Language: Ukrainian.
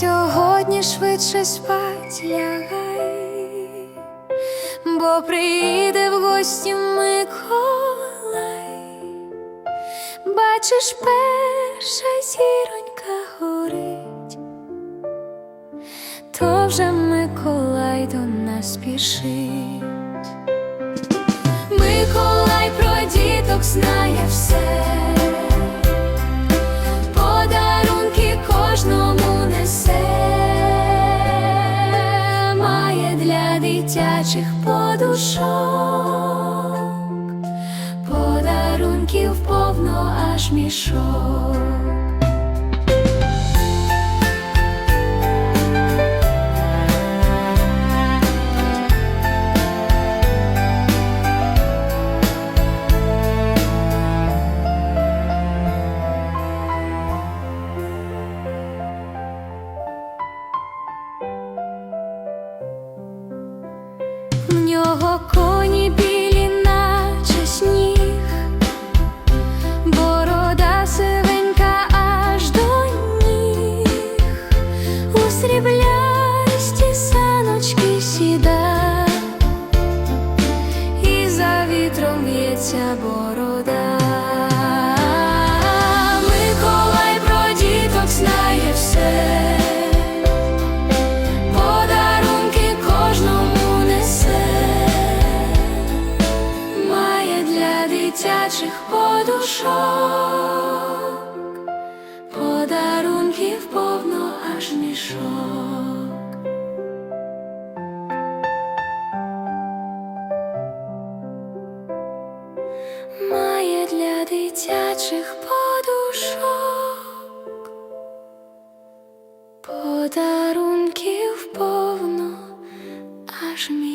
сьогодні швидше спать лягай, бо приїде в гості Миколай. Бачиш, перша зіронька горить, то вже Миколай до нас спішить. Миколай про діток знає все, дитячих подушок, подарунків повно аж мішок. В нього коні білі, наче сніг, борода сивенька аж до ніг, у саночки сіда, і за вітром борода. Дитячих подушок, подарунків повно аж мішок. Має для дитячих подушок. Подарунків повно аж мішок.